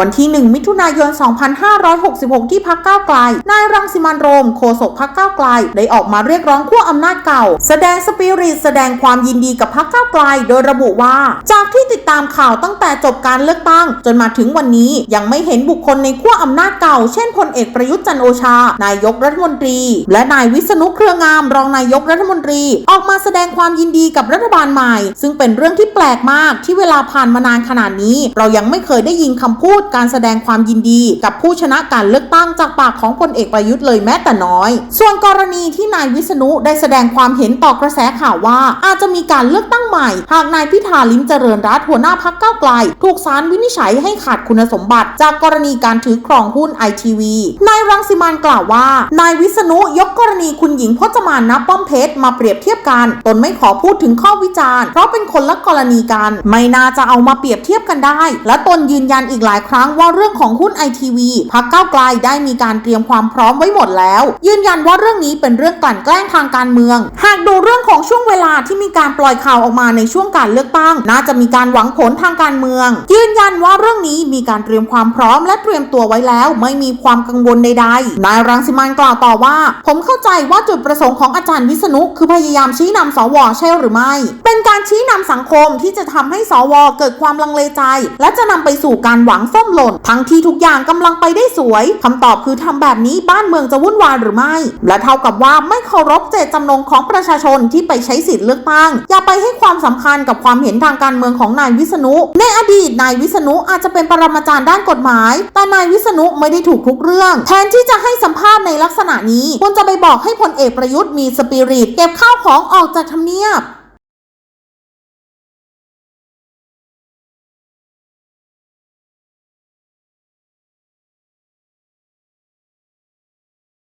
วันที่ 1 มิถุนายน 2566 ที่พักก้าวไกล นายรังสิมันโรม โฆษกพักก้าวไกล ได้ออกมาเรียกร้องขั้วอำนาจเก่า แสดงสปิริตแสดงความยินดีกับพักก้าวไกล โดยระบุว่า จากที่ติดตามข่าวตั้งแต่จบการเลือกตั้ง จนมาถึงวันนี้ ยังไม่เห็นบุคคลในขั้วอำนาจเก่า เช่นพลเอกประยุทธ์จันโอชา นายกรัฐมนตรี และนายวิษณุเครืองาม รองนายกรัฐมนตรี ออกมาแสดงความยินดีกับรัฐบาลใหม่ ซึ่งเป็นเรื่องที่แปลกมากที่เวลาผ่านมานานขนาดนี้ เรายังไม่เคยได้ยินคำพูดการแสดงความยินดีกับผู้ชนะการเลือกตั้งจากปากของพลเอกประยุทธ์เลยแม้แต่น้อย ส่วนกรณีที่นายวิษณุได้แสดงความเห็นต่อกระแสข่าวว่า อาจจะมีการเลือกตั้งใหม่ หากนายพิธาลิ้มเจริญรัตหัวหน้าพักเก้าวไกล ถูกศาลวินิจฉัยให้ขาดคุณสมบัติ จากกรณีการถือครองหุ้นไอทีวีนายรังสิมันกล่าวว่า นายวิษณุยกกรณีคุณหญิงพจมานณป้อมเพชรมาเปรียบเทียบกันตนไม่ขอพูดถึงข้อวิจารณ์เพราะเป็นคนละกรณีกัน ไม่น่าจะเอามาเปรียบเทียบกันได้ และตนยืนยันอีกหลายครั้งว่าเรื่องของหุ้นไอทีวีพักเก้าวไกลได้มีการเตรียมความพร้อมไว้หมดแล้ว ยืนยันว่าเรื่องนี้เป็นเรื่องกลั่นแกล้งทางการเมือง หากดูเรื่องของช่วงเวลาที่มีการปล่อยข่าวออกมาในช่วงการเลือกตั้ง น่าจะมีการหวังผลทางการเมือง ยืนยันว่าเรื่องนี้ มีการเตรียมความพร้อมและเตรียมตัวไว้แล้ว ไม่มีความกังวลใดๆ นายรังสิมันต์กล่าวต่อว่า ผมเข้าใจว่าจุดประสงค์ของอาจารย์วิษณุคือพยายามชี้นำสวใช่หรือไม่ เป็นการชี้นำสังคมที่จะทำให้สวเกิดความลังเลใจ และจะนำไปสู่การหวังส้มหล่น ทั้งที่ทุกอย่างกำลังไปได้สวยคำตอบคือทำแบบนี้บ้านเมืองจะวุ่นวายหรือไม่ และเท่ากับว่าไม่เคารพเจตจำนงของประชาชนที่ไปใช้สิทธิ์เลือกตั้ง อย่าไปให้ความสำคัญกับความเห็นทางการเมืองของนายวิษณุ ในอดีตนายวิษณุอาจจะเป็นปรมาจารย์ด้านกฎหมาย แต่นายวิษณุไม่ได้ถูกทุกเรื่อง แทนที่จะให้สัมภาษณ์ในลักษณะนี้ควรจะไปบอกให้พลเอกประยุทธ์มีสปิริตเก็บข้าวของออกจากทำเนียบ